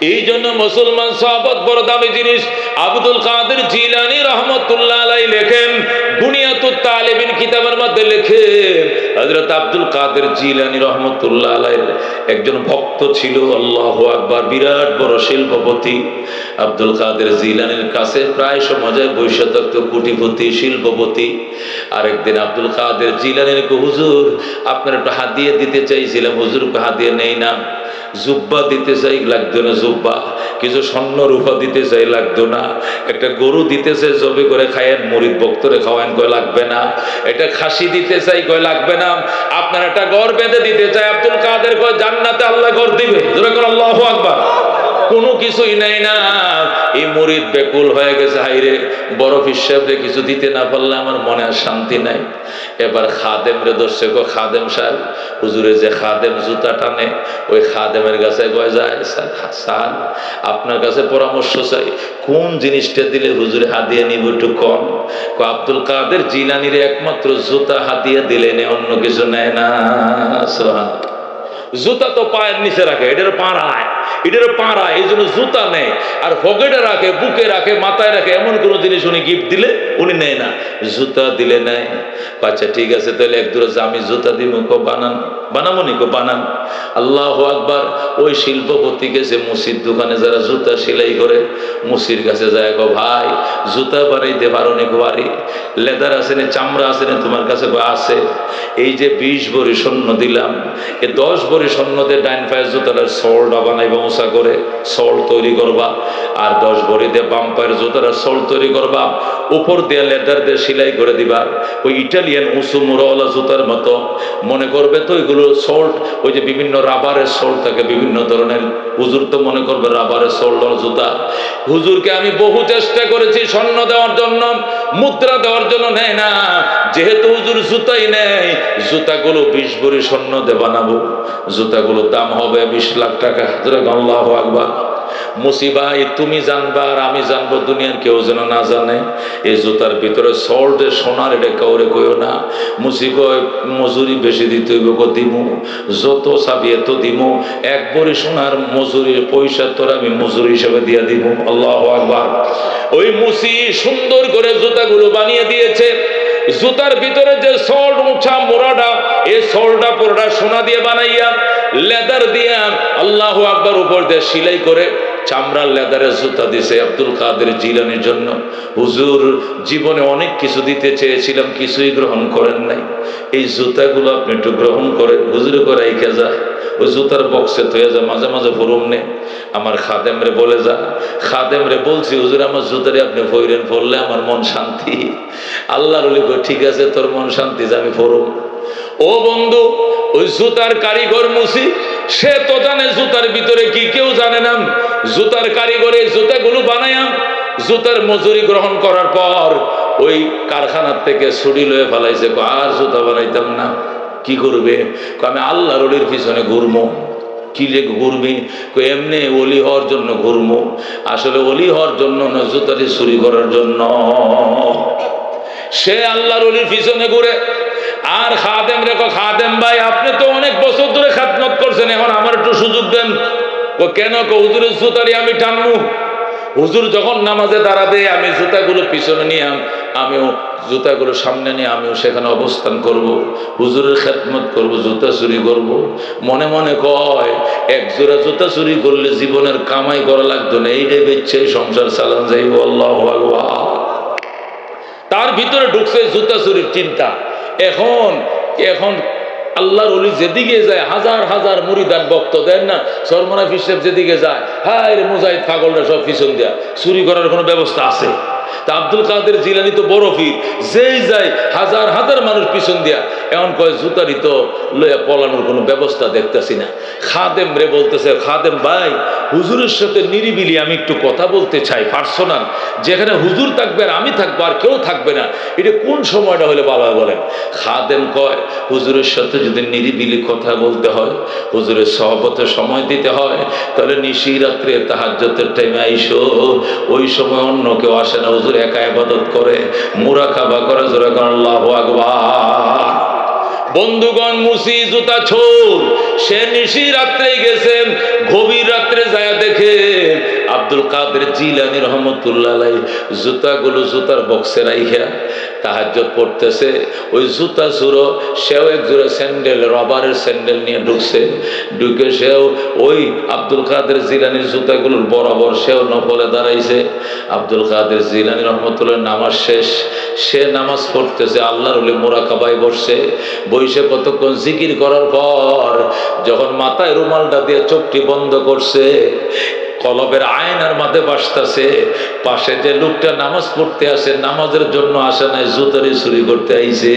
এই জন্য মুসলমান সাহাবত বড় দামি জিনিস। আব্দুল কাদের জিলানি রহমতুল্লাহ লেখেন একজন ভক্ত ছিল, আল্লাহু বিরাট বড় শিল্পপতি। আব্দুল কাদের জিলানির কাছে প্রায় সমাজে বৈশ্য থাকতো কোটিপতি, শিল্পপতি। আরেকদিন আব্দুল কাদের জিলানির হুজুর, আপনার একটু হাতিয়ে দিতে চাইছিলাম হুজুরকে হাতিয়ে নেই না। জুব্বা দিতে চাই লাগতো না জুব্বা। কিছু স্বর্ণ রূপা দিতে চাই লাগতো না। একটা গরু দিতে চাই জবে করে খায়েন মরিদ ভক্তরে খাওয়ান কয় লাগবে না। এটা খাসি দিতে চাই কয় লাগবে না। আপনার একটা ঘর বেঁধে দিতে চাই, আব্দুল কাদের কয়, জান্নাতে আল্লাহ ঘর দিবে। যেরকম আল্লাহ আকবার। কোনো কিছুই নাই না। এই মরিদ বেকুল হয়ে গেছে হাইরে বরফ হিসাবে কিছু দিতে না পারলে আমার মনে আর শান্তি নাই। এবার খাদেম রে দর্শক খাদেম সাহেব, হুজুরে যে খাদেম জুতা টানে ওই খাদেমের কাছে কয়ে যায় স্যার আপনার কাছে পরামর্শ চাই, কোন জিনিসটা দিলে হুজুরে হাতিয়ে নিব একটু কম আব্দুল কাদের জিলানির একমাত্র জুতা হাতিয়ে দিলে নে, অন্য কিছু নেয় না। সুবহানাল্লাহ। জুতা তো পায়ের নিচে রাখে, এটার পাড়ায় এটার পাড়ায় এই জন্য জুতা নেয় আর পকেটে রাখে, বুকে রাখে, মাথায় রাখে, এমন কোনো জিনিস উনি গিফট দিলে উনি নেয় না। জুতা দিলে নেয়। আচ্ছা ঠিক আছে, তাহলে এক দূরে আমি জুতা দিব বানান। বানাবো কো বানান। আল্লাহ আকবার, ওই শিল্পপতিকে যে মুসির দোকানে যারা জুতা সেলাই করে, মুসির কাছে যায়, গো ভাই, জুতা বানাইতে পারো নি গো বাড়ি? লেদার আছে না, চামড়া আছে না তোমার কাছে, গো আছে। এই যে বিশ ভরি স্বর্ণ দিলাম, এ দশ ভরি স্বর্ণতে ডাইন পায়ের জুতাটা সোলটা বানাইবা উঁচা করে, সোল তৈরি করবা। আর দশ ভরি দিয়ে বাম পায়ের জুতাটা সোল তৈরি করবা। উপর দিয়ে লেদার দিয়ে সেলাই করে দিবা। ওই ইটালিয়ান উঁচু মুড়ওয়ালা জুতার মতো। মনে করবে তো এগুলো সোল্ট ওই যে বিভিন্ন রাবারের সল্ট থাকে, বিভিন্ন ধরনের। হুজুর তো মনে করবে রাবারের সোল জুতা। হুজুরকে আমি বহু চেষ্টা করেছি স্বর্ণ দেওয়ার জন্য, মুদ্রা দেওয়ার জন্য নেয় না। যেহেতু হুজুর জুতাই নেই, জুতাগুলো বিশ ভরি স্বর্ণ দেবা বানাবো জুতাগুলোর দাম হবে বিশ লাখ টাকা। আল্লাহ আকবার। মুসিবাই তুমি জানবা আর আমি জানব, দুনিয়ার কেউ যেন না জানে। এই জুতার ভিতরে সল্ট সোনার এটা কাউরে না। মজুরি বেশি দিতে যত এত সোনার মজুরির পয়সা তোর আমি মজুরি হিসেবে দিয়ে দিব আল্লাহ আকবার। ওই মুসি সুন্দর করে জুতাগুলো বানিয়ে দিয়েছে। জুতার ভিতরে যে সল্ট মুছা মোড়াটা এই সল্টটা পুরোটা সোনা দিয়ে বানাইয়া লেদার দিয়া আল্লাহ আকবার উপর দিয়ে সিলাই করে চামড়ার লেদারের জুতা দিছে আব্দুল কাদের জিলানির জন্য। হুজুর, জীবনে অনেক কিছু দিতে চেয়েছিলাম, কিছুই গ্রহণ করেন নাই। এই জুতাগুলো আপনি একটু গ্রহণ করে হুজুরে করে রেখে যা। ওই জুতার বক্সে থয়ে যা, মাঝে মাঝে ফরুম নে। আমার খাদেম রে বলে যা। খাদেম রে বলছি, হুজুর, আমার জুতারে আপনি ফইরেন পড়লে আমার মন শান্তি। আল্লাহর ঠিক আছে, তোর মন শান্তি যে, আমি ফরুম। ও বন্ধু, ওই জুতার কারিগর মুসি, সে তো জানে জুতার ভিতরে কি, কেউ জানে না। জুতার কারিগর জুতাগুলো বানায়াম জুতার মজুরি গ্রহণ করার পর ওই কারখানার থেকে ছুরি লয়ে ফেলাইছে। আর জুতা বানাইতাম না, কি করবে? আমি আল্লাহর অলির পিছনে ঘুরবো কি যে ঘুরবি? এমনি অলি হওয়ার জন্য ঘুরবো আসলে অলি হওয়ার জন্য না জুতারি চুরি করার জন্য। সে আল্লাহর অলির পিছনে ঘুরে, আর খাদেম রেখো খাদেম ভাই, আপনি তো অনেক বছর ধরে খাতমত করছেন, এখন আমার একটু সুযোগ দেন। ও কেন হুজুরের জুতারি আমি টানবো? হুজুর যখন নামাজে দাঁড়াবে, আমি জুতাগুলো পিছনে নিয়ে আম- আমিও জুতাগুলো সামনে নিয়ে, আমিও সেখানে অবস্থান করব। হুজুরের খেদমত করব, জুতা চুরি করব। মনে মনে কয়, এক জোড়া জুতা চুরি করলে জীবনের কামাই করা লাগতো না, এইটাই বেচ্ছে সংসার চালান যাইব, আল্লাহ আকবার। তার ভিতরে ঢুকছে জুতা চুরির চিন্তা। এখন এখন আল্লাহর অলি যেদিকে যায়, হাজার হাজার মুড়িদান বক্ত দেন না? সরমনা ফিসেব যেদিকে যায়, হায় রে মুজাহিদ পাগলরা সব পিছন দেয়া। চুরি করার কোনো ব্যবস্থা আছে? তা আব্দুল কাদের জিলানি তো বড় ফির যেই যায়, হাজার হাজার মানুষ পিছন দিয়া। এমন কয় জুতারি তো লইয়া পলানোর কোনো ব্যবস্থা দেখতেছি না। খাদেম রে বলতেছে, খাদেম ভাই, হুজুরের সাথে নিরিবিলি আমি একটু কথা বলতে চাই পার্সোনাল। যেখানে হুজুর থাকবে আর আমি থাকব আর কেউ থাকবে না, এটা কোন সময়টা হলে বাবা বলেন? খাদেম কয়, হুজুরের সাথে যদি নিরিবিলি কথা বলতে হয়, হুজুরের সহবতে সময় দিতে হয়, তাহলে নিশি রাত্রে তাহাজ্যতের টাইমে আইসো। ওই সময় অন্য কেউ আসে না, হুজুর একা ইবাদত করে মুরা খাবা করে, জোরে করেন আল্লাহ আকবার। বন্ধুগণ মুসি জুতা ছোর সে নিশি রাত্রে গেছেন গভীর রাত্রে যায় দেখে আব্দুল কাদের জিলানি রহমতুল্লাহ জুতাগুলো জুতার বক্সে রাইখা তাহাজ্জত পড়তেছে। ওই জুতা চুরো সেও এক জোড়া স্যান্ডেল, রবারের স্যান্ডেল নিয়ে ঢুকছে। ঢুকে সেও ওই আব্দুল কাদের জিলানির জুতাগুলোর বরাবর সেও নফলে দাঁড়াইছে। আব্দুল কাদের জিলানি রহমতুল্লাহ নামাজ শেষ। সে নামাজ পড়তেছে, আল্লাহর হলে মোরাকাবাই বসছে। বইসে কতক্ষণ জিকির করার পর যখন মাথায় রুমালটা দিয়ে চোখটি বন্ধ করছে কলবের আয়নার মাঝে বাসতেছে। পাশে যে লোকটা নামাজ পড়তে আসে, নামাজের জন্য আসে নাই, জুতারি চুরি করতে আইছে।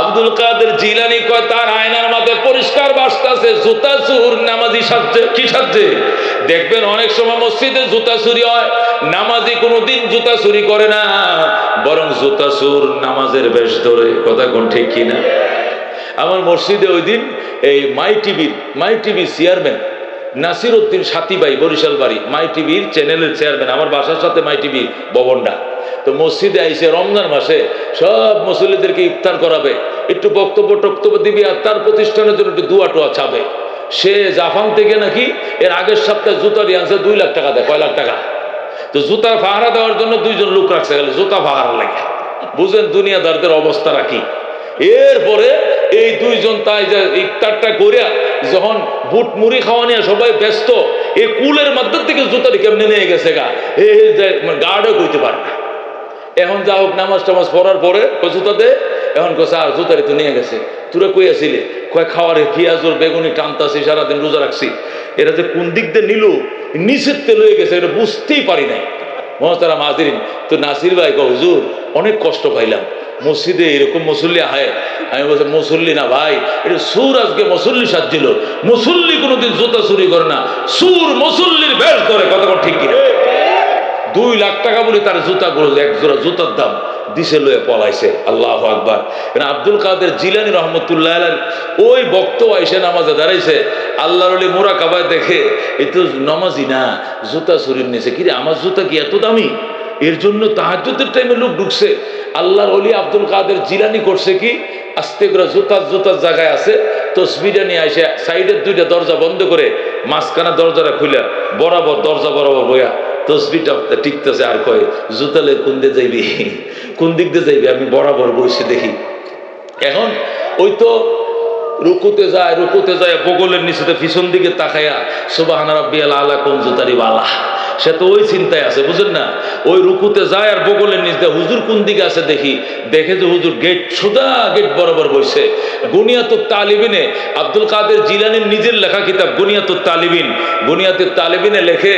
আব্দুল কাদের জিলানি কয়, তার আয়নার মাঝে পরিষ্কার বাসতেছে, জুতা চুর, নামাজি সাজছে। কি সাজছে? দেখবেন অনেক সময় মসজিদে জুতা চুরি হয়, নামাজি কোনোদিন জুতা চুরি করে না, বরং জুতা চুর নামাজের বেশ ধরে। কথা কোন ঠিক কিনা? আমার মসজিদে ওই দিন এই My TV, My TV chairman Nasir Uddin সাথীবাই Barishal বাড়ি মাই টিভির চ্যানেলের চেয়ারম্যান, আমার বাসার সাথে মাই টিভি ভবনটা। তো মসজিদে আইসে রমজান মাসে সব মুসল্লিদেরকে ইফতার করাবে, একটু বক্তব্য টক্তব্য দিবি আর তার প্রতিষ্ঠানের জন্য একটু দুয়া টোয়া চাবে। সে জাপান থেকে নাকি এর আগের সপ্তাহে জুতা দিয়ে আনছে দুই লাখ টাকা দেয়, কয় লাখ টাকা? তো জুতার ফাহারা দেওয়ার জন্য দুইজন লোক রাখছে গেলে জুতা ফাহারা লাগে। বুঝেন দুনিয়াদারদের অবস্থা রাখি এরপরে এই দুইজন তাই যে ইফতারটা করিয়া যখন বুট মুড়ি খাওয়া নিয়ে সবাই ব্যস্ত, এই কুলের মধ্যে থেকে জুতাটি কেমনে নিয়ে গেছে গা? এই গার্ডও কইতে পারে এখন যা হোক নামাজ টামাজ পড়ার পরে জুতা দে? এখন কো স্যার জুতারি তো নিয়ে গেছে। তোরা কই আসিলে? কয় খাওয়ারে পেঁয়াজুর বেগুনি টানতাছি, সারাদিন রোজা রাখছি। এটা যে কোন দিক দিয়ে নিল, নিচের তেল হয়ে গেছে, এটা বুঝতেই পারি নাই। মহতারা মাদিন তো নাসির ভাই কো হুজুর, অনেক কষ্ট পাইলাম। মসজিদে এরকম মুসল্লি আহে। আমি বলছি, মুসল্লি না ভাই, এটা সুর আজকে মুসল্লি সাজছিল। মুসল্লি কোনোদিন জুতা চুরি করে না। সুর মুসল্লির বেশ করে কতক্ষণ ঠিক কিনা? দুই লাখ টাকা বলে তার জুতা গুলো এক জোড়া জুতার দাম দিশে লয়ে পলাইছে। আল্লাহ আকবার। মানে আব্দুল কাদের জিলানি রহমতুল্লাহ ওই বক্ত আইসে নামাজে দাঁড়াইছে। আল্লাহর আলী মোরা কাবায় দেখে, এ তো নমাজি না, জুতা শরীর নিয়েছে কিরে, আমার জুতা কি এত দামি? এর জন্য তাহাজ্জুদের টাইমে লোক ঢুকছে। আল্লাহর অলি আব্দুল কাদের জিলানি করছে কি? আস্তে করে জুতার জুতার জায়গায় আছে তসবিটা নিয়ে আসে সাইডের দুইটা দরজা বন্ধ করে মাঝখানা দরজাটা খুলে বরাবর, দরজা বরাবর বইয়া তসবিটা টিকতেছে আর কয়, জুতালে কোন দিয়ে যাইবি? কোন দিক দিয়ে যাইবি? আমি বরাবর বসে দেখি। এখন ওই তো রুকুতে যায় রুকুতে যায়, বগলের নিচেতে পিছন দিকে তাকাইয়া সুবাহ রাব্বিয়াল আলা কোন জুতারি বালা? সে তো ওই চিন্তায় আছে, বুঝেন না? ওই রুকুতে যায় আর বগলের নিচ দিয়ে হুজুর কোন দিকে আছে দেখি? দেখে যে হুজুর গেট সোজা গেট বরাবর বসে গুনিয়াতুর তালিবিনে আব্দুল কাদের জিলানির নিজের লেখা কিতাব গুনিয়াতুর তালিবিন। গুনিয়াতুর তালিবিনে লেখে,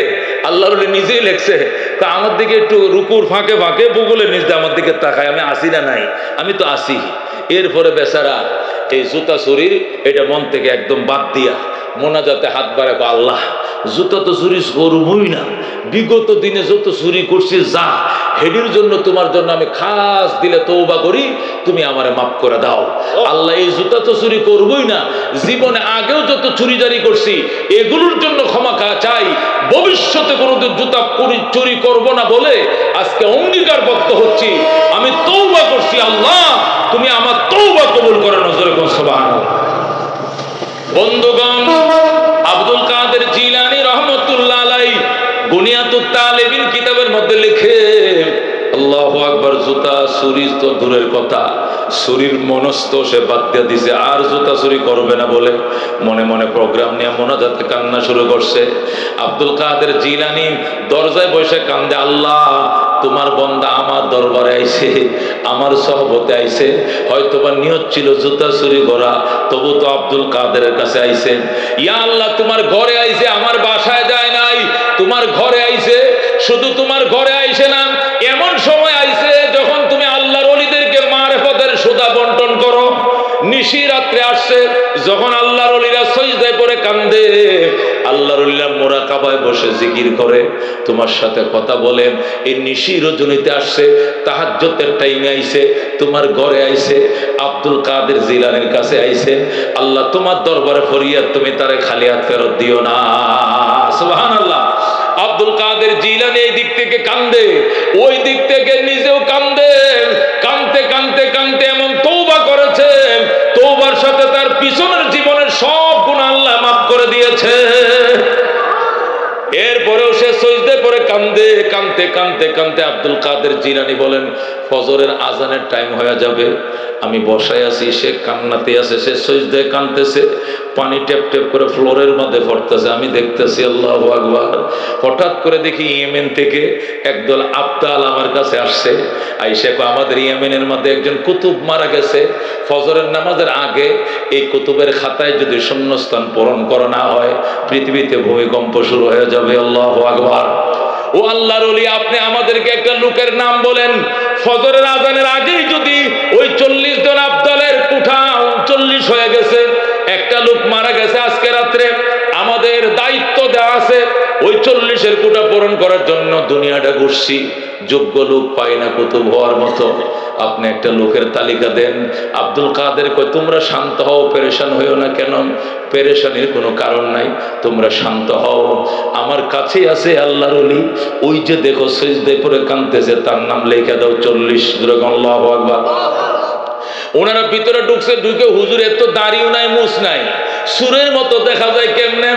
আল্লাহর নিজেই লেখছে। তা আমার দিকে একটু রুকুর ফাঁকে ফাঁকে বগলের নিচ দিয়ে আমার দিকে তাকায়, আমি আসি না নাই? আমি তো আসি। এরপরে বেচারা এই জুতা শরীর এটা মন থেকে একদম বাদ দিয়া, মোনাজাতে হাত বাড়াবো আল্লাহ, জুতা তো চুরি করবই না। বিগত দিনে যত চুরি করছি, যা হেডির জন্য তোমার জন্য আমি খাস দিলে তৌবা করি, তুমি আমারে মাফ করে দাও। আল্লাহ এই জুতা তো চুরি করবই না, জীবনে আগেও যত চুরি জারি করছি, এগুলোর জন্য ক্ষমা চাই। ভবিষ্যতে কোনোদিন জুতা চুরি করব না বলে আজকে অঙ্গীকারবদ্ধ হচ্ছি। আমি তৌবা করছি, আল্লাহ, তুমি আমার তৌবা কবুল করে, নজরে কোন সুবহানাল্লাহ বন্ধুগণ, আব্দুল কাদের আলাই তালেবিন কিতাবের মধ্যে লিখে, আল্লাহু আকবার জুতা চুরি তো দূরের কথা চুরির মনস্থ সে বাদ দিয়ে দিছে, আর জুতা চুরি করবে না বলে মনে মনে প্রোগ্রাম নিয়ে মোনাজাতে কান্না শুরু করছে। আব্দুল কাদের জিলানি দরজায় বসে কান্দে, আল্লাহ, তোমার বন্দা আমার দরবারে আইছে, আমার সহবতে আইছে হয়তো বা নিয়ত ছিল জুতা চুরি করা, তবু তো আব্দুল কাদের কাছে আইছেন ইয়া আল্লাহ, তোমার ঘরে আইছে, আমার বাসায় যায় নাই তোমার ঘরে আইছে, শুধু তোমার ঘরে আইছে না, এমন সময় আইছে যখন তুমি আল্লাহর অলিদেরকে মারেফতের সুদা বন্টন করো। নিশি রাত্রে আসছে, যখন আল্লাহর অলিরা সজদায় পরে কান্দে। আল্লাহর মোরা কাবায় বসে জিকির করে, তোমার সাথে কথা বলেন এই নিশি রজনীতে আসছে তাহাজ্জতের টাইমে আইছে, তোমার ঘরে আইছে, আব্দুল কাদের জিলানের কাছে আইছে, আল্লাহ তোমার দরবারে ফরিয়াদ তুমি তারে খালি হাত ফেরত দিও না। সুবহানাল্লাহ। আব্দুল কাদের জিলানি এই দিক থেকে কান্দে, ওই দিক থেকে নিজেও কান্দে, কানতে কানতে কানতে এমন তৌবা করেছে তৌবার সাথে তার পিছনের জীবনের সব গুণ আল্লাহ মাফ করে দিয়েছে এরপরে সজদে পরে কান্দে কানতে কানতে কানতে আব্দুল কাদের জিলানি বলেন, ফজরের আজানের টাইম হয়ে যাবে। আমি বসায় আছি, সে কান্নাতে আছে, সে সজদে কানতেছে, পানি টেপ টেপ করে ফ্লোরের মধ্যে পড়তেছে। আমি দেখতেছি আল্লাহ আকবার। হঠাৎ করে দেখি ইয়েমেন থেকে একদল আবদাল আমার কাছে আসছে। আইসে আমাদের ইয়েমেনের মধ্যে একজন কুতুব মারা গেছে। ফজরের নামাজের আগে এই কুতুবের খাতায় যদি শূন্যস্থান পূরণ করা না হয়, পৃথিবীতে ভূমিকম্প শুরু হয়ে যাবে আল্লাহ আকবার। ও আল্লাহর ওলি, আপনি আমাদেরকে একটা লোকের নাম বলেন। ফজরের আজানের আগেই যদি ওই চল্লিশ জন আবদালের কুঠা চল্লিশ হয়ে গেছে, একটা লোক মারা গেছে আজকে রাত্রে। আমাদের দায়িত্ব দেওয়া আছে, ওই চল্লিশের কোটা পূরণ করার জন্য দুনিয়াটা ঘুরছি। যোগ্য লোক পাই না কুতুব হওয়ার মতো। আপনি একটা লোকের তালিকা দেন। আব্দুল কাদের কয়, তোমরা শান্ত হও, পেরেশান হইও না কেন? পেরেশানির কোনো কারণ নাই। তোমরা শান্ত হও। আমার কাছেই আছে আল্লাহর অলি ওই যে দেখো সেজদে পরে কানতেছে তার নাম লেখা দাও চল্লিশ। আকবার। ওনারা ভিতরে ঢুকছে, ঢুকে হুজুর, এত দাড়িও নাই মুস নাই। সুরের মতো দেখা যায় কেমনে?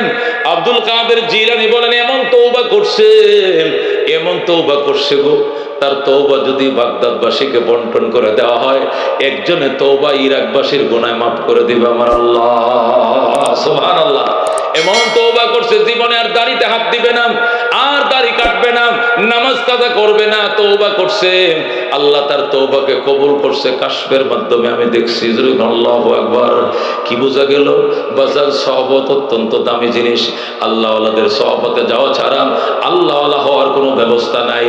আব্দুল কাদের জিলানি বলেন, এমন তৌবা করছে, এমন তৌবা করছে গো। তার তৌবা যদি বাগদাদবাসীকে বন্টন করে দেওয়া হয়, একজনে তৌবা ইরাকবাসীর গোনায় মাফ করে দিবে আমার আল্লাহ। সোহান আল্লাহ এমন তৌবা করছে, জীবনে আর দাড়িতে হাত দিবে না। নামাজ কাদা করবে না তৌবা করছে। আল্লাহ তার তৌবাকে কবুল করছে কাশ্মের মাধ্যমে আমি দেখছি আল্লাহ একবার কি বোঝা গেল? বাজার সহবত অত্যন্ত দামি জিনিস। আল্লাহওয়ালাদের সহবতে যাওয়া ছাড়া আল্লাহওয়ালা হওয়ার কোনো ব্যবস্থা নাই।